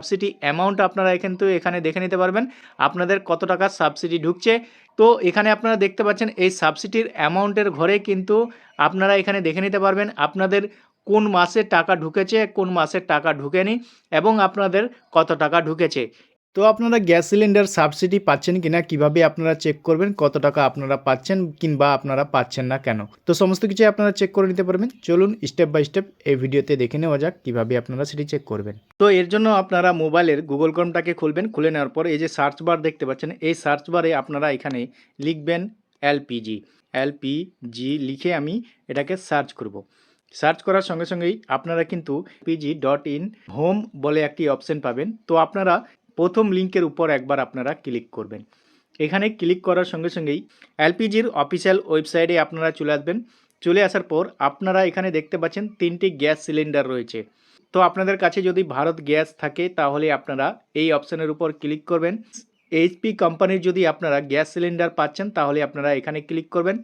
Subsidy amount আপনারা কিন্তু এখানে দেখে নিতে পারবেন। আপনাদের কত টাকা সাবসিডি ঢুকছে। তো এখানে আপনারা দেখতে পাচ্ছেন, এই সাবসিডির অ্যামাউন্টের ঘরে কিন্তু আপনারা এখানে দেখে নিতে পারবেন আপনাদের কোন মাসে টাকা ঢুকেছে, কোন মাসে টাকা ঢুকেনি এবং আপনাদের কত টাকা ঢুকেছে। তো আপনারা গ্যাস সিলিন্ডার সাবসিডি পাচ্ছেন কিনা, কীভাবে আপনারা চেক করবেন, কত টাকা আপনারা পাচ্ছেন কিংবা আপনারা পাচ্ছেন না কেন? তো সমস্ত কিছু আপনারা চেক করে নিতে পারবেন। চলুন স্টেপ বাই স্টেপ এই ভিডিওতে দেখে নেওয়া যাক কীভাবে আপনারা সেটি চেক করবেন। তো এর জন্য আপনারা মোবাইলের গুগল ক্রমটাকে খুলবেন। খুলে নেওয়ার পর এই যে সার্চ বার দেখতে পাচ্ছেন, এই সার্চ বারে আপনারা এখানে লিখবেন এলপিজি এলপিজি লিখে আমি এটাকে সার্চ করব। সার্চ করার সঙ্গে সঙ্গেই আপনারা কিন্তু পিজি ডট ইন হোম বলে একটি অপশন পাবেন। তো আপনারা প্রথম লিঙ্কের উপর একবার আপনারা ক্লিক করবেন। এখানে ক্লিক করার সঙ্গে সঙ্গেই এলপিজির অফিসিয়াল ওয়েবসাইটে আপনারা চলে আসবেন। চলে আসার পর আপনারা এখানে দেখতে পাচ্ছেন তিনটি গ্যাস সিলিন্ডার রয়েছে। তো আপনাদের কাছে যদি ভারত গ্যাস থাকে, তাহলে আপনারা এই অপশানের উপর ক্লিক করবেন। এইচপি কোম্পানির যদি আপনারা গ্যাস সিলিন্ডার পাচ্ছেন, তাহলে আপনারা এখানে ক্লিক করবেন।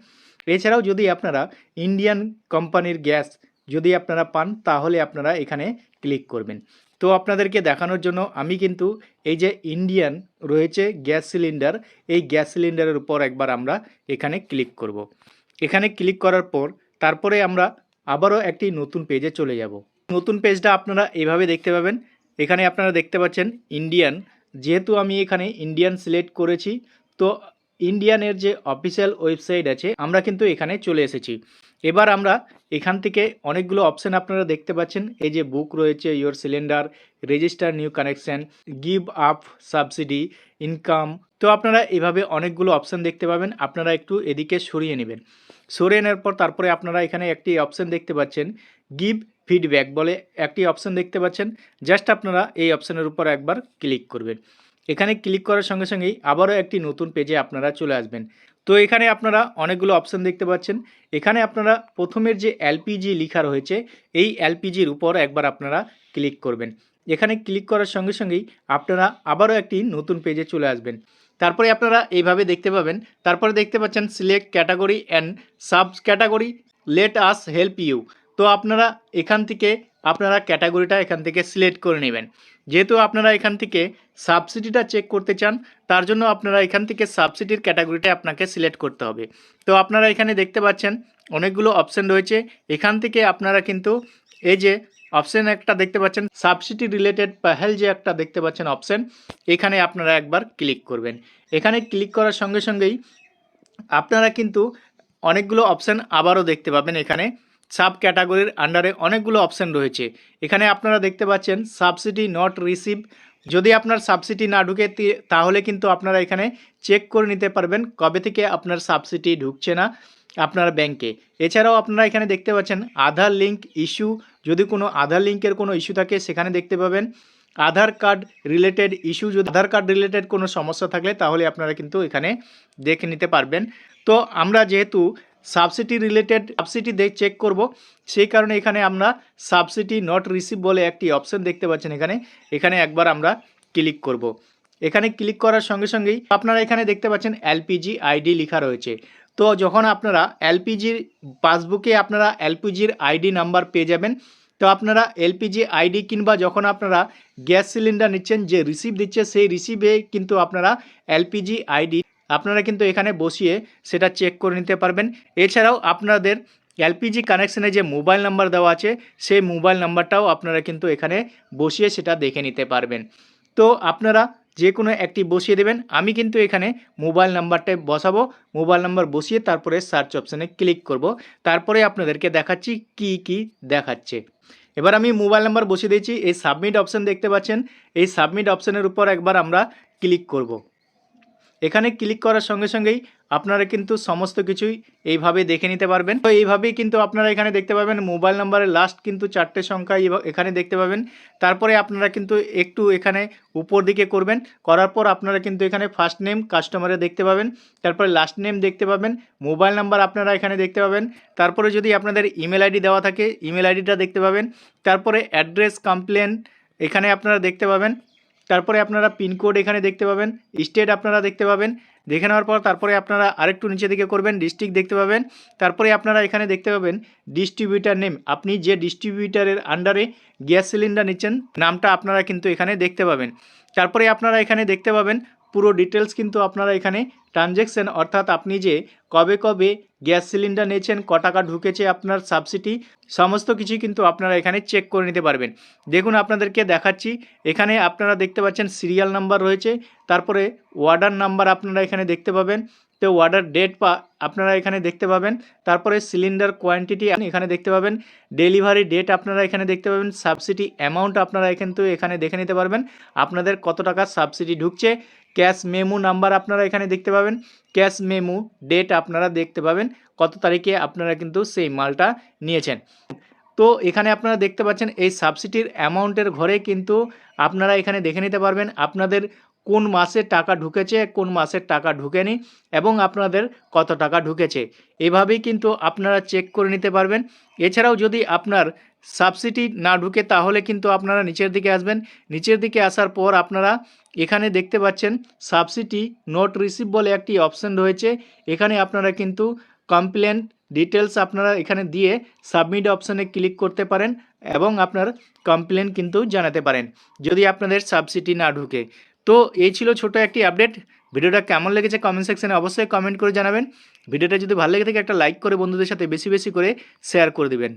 এছাড়াও যদি আপনারা ইন্ডিয়ান কোম্পানির গ্যাস যদি আপনারা পান, তাহলে আপনারা এখানে ক্লিক করবেন। তো আপনাদেরকে দেখানোর জন্য আমি কিন্তু এই যে ইন্ডিয়ান রয়েছে গ্যাস সিলিন্ডার, এই গ্যাস সিলিন্ডারের উপর একবার আমরা এখানে ক্লিক করব। এখানে ক্লিক করার পর তারপরে আমরা আবারও একটি নতুন পেজে চলে যাব নতুন পেজটা আপনারা এভাবে দেখতে পাবেন এখানে আপনারা দেখতে পাচ্ছেন ইন্ডিয়ান যেহেতু আমি এখানে ইন্ডিয়ান সিলেক্ট করেছি, তো ইন্ডিয়ানের যে অফিসিয়াল ওয়েবসাইট আছে, আমরা কিন্তু এখানে চলে এসেছি। এবার আমরা এখান থেকে অনেকগুলো অপশান আপনারা দেখতে পাচ্ছেন। এই যে বুক রয়েছে your cylinder register new connection give up subsidy income তো আপনারা এভাবে অনেকগুলো অপশান দেখতে পাবেন। আপনারা একটু এদিকে সরিয়ে নেবেন। সরিয়ে নেওয়ার পর তারপরে আপনারা এখানে একটি অপশান দেখতে পাচ্ছেন গিভ ফিডব্যাক বলে একটি অপশান দেখতে পাচ্ছেন। জাস্ট আপনারা এই অপশানের উপর একবার ক্লিক করবেন। এখানে ক্লিক করার সঙ্গে সঙ্গেই আবারও একটি নতুন পেজে আপনারা চলে আসবেন। তো এখানে আপনারা অনেকগুলো অপশান দেখতে পাচ্ছেন। এখানে আপনারা প্রথমের যে এলপিজি লেখা রয়েছে, এই এলপিজির উপর একবার আপনারা ক্লিক করবেন। এখানে ক্লিক করার সঙ্গে সঙ্গেই আপনারা আবারও একটি নতুন পেজে চলে আসবেন। তারপরে আপনারা এইভাবে দেখতে পাবেন। তারপরে দেখতে পাচ্ছেন select category and sub category let us help you তো আপনারা এখান থেকে, আপনারা ক্যাটাগরিটা এখান থেকে সিলেক্ট করে নেবেন। যেহেতু আপনারা এখান থেকে সাবসিডিটা চেক করতে চান, তার জন্য আপনারা এখান থেকে সাবসিডির ক্যাটাগরিটা আপনাকে সিলেক্ট করতে হবে। তো আপনারা এখানে দেখতে পাচ্ছেন, অনেকগুলো অপশান রয়েছে। এখান থেকে আপনারা কিন্তু এই যে অপশান একটা দেখতে পাচ্ছেন সাবসিডি রিলেটেড প্যাহেল যে একটা দেখতে পাচ্ছেন অপশান এখানে আপনারা একবার ক্লিক করবেন। এখানে ক্লিক করার সঙ্গে সঙ্গেই আপনারা কিন্তু অনেকগুলো অপশান আবারও দেখতে পাবেন এখানে। সাব ক্যাটাগরির আন্ডারে অনেকগুলো অপশান রয়েছে। এখানে আপনারা দেখতে পাচ্ছেন সাবসিডি নট রিসিভ যদি আপনার সাবসিডি না ঢুকে তাহলে কিন্তু আপনারা এখানে চেক করে নিতে পারবেন কবে থেকে আপনার সাবসিডি ঢুকছে না আপনার ব্যাংকে এছাড়াও আপনারা এখানে দেখতে পাচ্ছেন, আধার লিঙ্ক ইস্যু যদি কোনো আধার লিঙ্কের কোনো ইস্যু থাকে, সেখানে দেখতে পাবেন, আধার কার্ড রিলেটেড ইস্যু যদি আধার কার্ড রিলেটেড কোনো সমস্যা থাকলে, তাহলে আপনারা কিন্তু এখানে দেখে নিতে পারবেন। তো আমরা যেহেতু সাবসিডি রিলেটেড সাবসিডি চেক করব। সেই কারণে এখানে আমরা সাবসিডি নট রিসিভ বলে একটি অপশন দেখতে পাচ্ছেন এখানে। এখানে একবার আমরা ক্লিক করব। এখানে ক্লিক করার সঙ্গে সঙ্গেই আপনারা এখানে দেখতে পাচ্ছেন এলপিজি আইডি লেখা রয়েছে। তো যখন আপনারা এলপিজির পাসবুকে আপনারা এলপিজির আইডি নাম্বার পেয়ে যাবেন, তো আপনারা এলপিজি আইডি কিংবা যখন আপনারা গ্যাস সিলিন্ডার নিচ্ছেন, যে রিসিভ দিচ্ছে, সেই রিসিভে কিন্তু আপনারা এলপিজি আইডি আপনারা কিন্তু এখানে বসিয়ে সেটা চেক করে নিতে পারবেন। এছাড়াও আপনাদের এলপিজি কানেকশানে যে মোবাইল নাম্বার দেওয়া আছে, সেই মোবাইল নাম্বারটাও আপনারা কিন্তু এখানে বসিয়ে সেটা দেখে নিতে পারবেন। তো আপনারা যে কোনো একটি বসিয়ে দেবেন। আমি কিন্তু এখানে মোবাইল নাম্বারটা বসাবো। মোবাইল নাম্বার বসিয়ে তারপরে সার্চ অপশানে ক্লিক করব। তারপরে আপনাদেরকে দেখাচ্ছি কি কি দেখাচ্ছে। এবার আমি মোবাইল নাম্বার বসিয়ে দিয়েছি। এই সাবমিট অপশান দেখতে পাচ্ছেন। এই সাবমিট অপশানের উপর একবার আমরা ক্লিক করব। এখানে ক্লিক করার সঙ্গে সঙ্গেই আপনারা কিন্তু সমস্ত কিছুই এইভাবে দেখে নিতে পারবেন। তো এইভাবেই কিন্তু আপনারা এখানে দেখতে পাবেন মোবাইল নাম্বারের লাস্ট কিন্তু চারটে সংখ্যা এখানে দেখতে পাবেন। তারপরে আপনারা কিন্তু একটু এখানে উপর দিকে করবেন। করার পর আপনারা কিন্তু এখানে ফার্স্ট নেম কাস্টমারে দেখতে পাবেন। তারপরে লাস্ট নেম দেখতে পাবেন। মোবাইল নাম্বার আপনারা এখানে দেখতে পাবেন। তারপরে যদি আপনাদের ইমেল আইডি দেওয়া থাকে ইমেল আইডিটা দেখতে পাবেন। তারপরে অ্যাড্রেস কমপ্লেন এখানে আপনারা দেখতে পাবেন। তারপরে আপনারা পিনকোড এখানে দেখতে পাবেন, স্টেট আপনারা দেখতে পাবেন, দেখে নেওয়ার পর তারপরে আপনারা আরেকটু নিচে দিকে করবেন, ডিস্ট্রিক্ট দেখতে পাবেন, তারপরে আপনারা এখানে দেখতে পাবেন ডিস্ট্রিবিউটার নেম। আপনি যে ডিস্ট্রিবিউটারের আন্ডারে গ্যাস সিলিন্ডার নিচ্ছেন, নামটা আপনারা কিন্তু এখানে দেখতে পাবেন। তারপরে আপনারা এখানে দেখতে পাবেন পুরো ডিটেলস কিন্তু আপনারা এখানে ট্রানজ্যাকশান অর্থাৎ আপনি যে কবে কবে গ্যাস সিলিন্ডার নিয়েছেন, ক টাকা ঢুকেছে আপনার সাবসিডি সমস্ত কিছুই কিন্তু আপনারা এখানে চেক করে নিতে পারবেন। দেখুন, আপনাদেরকে দেখাচ্ছি। এখানে আপনারা দেখতে পাচ্ছেন সিরিয়াল নাম্বার রয়েছে, তারপরে ওয়ার্ডার নাম্বার আপনারা এখানে দেখতে পাবেন। তো ওয়ার্ডার ডেট পা আপনারা এখানে দেখতে পাবেন। তারপরে সিলিন্ডার কোয়ান্টিটি এখানে দেখতে পাবেন। ডেলিভারি ডেট আপনারা এখানে দেখতে পাবেন। সাবসিডি অ্যামাউন্ট আপনারা কিন্তু এখানে দেখে নিতে পারবেন। আপনাদের কত টাকা সাবসিডি ঢুকছে ক্যাশ মেমু নাম্বার আপনারা এখানে দেখতে পাবেন। ক্যাশ মেমু ডেট আপনারা দেখতে পাবেন। কত তারিখে আপনারা কিন্তু সেই মালটা নিয়েছেন। তো এখানে আপনারা দেখতে পাচ্ছেন এই সাবসিডির অ্যামাউন্টের ঘরে কিন্তু আপনারা এখানে দেখে নিতে পারবেন। আপনাদের কোন মাসে টাকা ঢুকেছে, কোন মাসের টাকা ঢুকেনি এবং আপনাদের কত টাকা ঢুকেছে। এভাবেই কিন্তু আপনারা চেক করে নিতে পারবেন। এছাড়াও যদি আপনার সাবসিডি না ঢুকে তাহলে কিন্তু আপনারা নিচের দিকে আসবেন। নিচের দিকে আসার পর আপনারা এখানে দেখতে পাচ্ছেন সাবসিডি নোট রিসিভ বলে একটি অপশন রয়েছে। এখানে আপনারা কিন্তু কমপ্লেন ডিটেলস আপনারা এখানে দিয়ে সাবমিট অপশানে ক্লিক করতে পারেন এবং আপনার কমপ্লেন কিন্তু জানাতে পারেন। যদি আপনাদের সাবসিডি না ঢুকে। তো এই ছিল ছোট একটি আপডেট ভিডিওটা কেমন লেগেছে কমেন্ট সেকশানে অবশ্যই কমেন্ট করে জানাবেন। ভিডিওটা যদি ভালো লেগে থাকে, একটা লাইক করে বন্ধুদের সাথে বেশি বেশি করে শেয়ার করে দিবেন।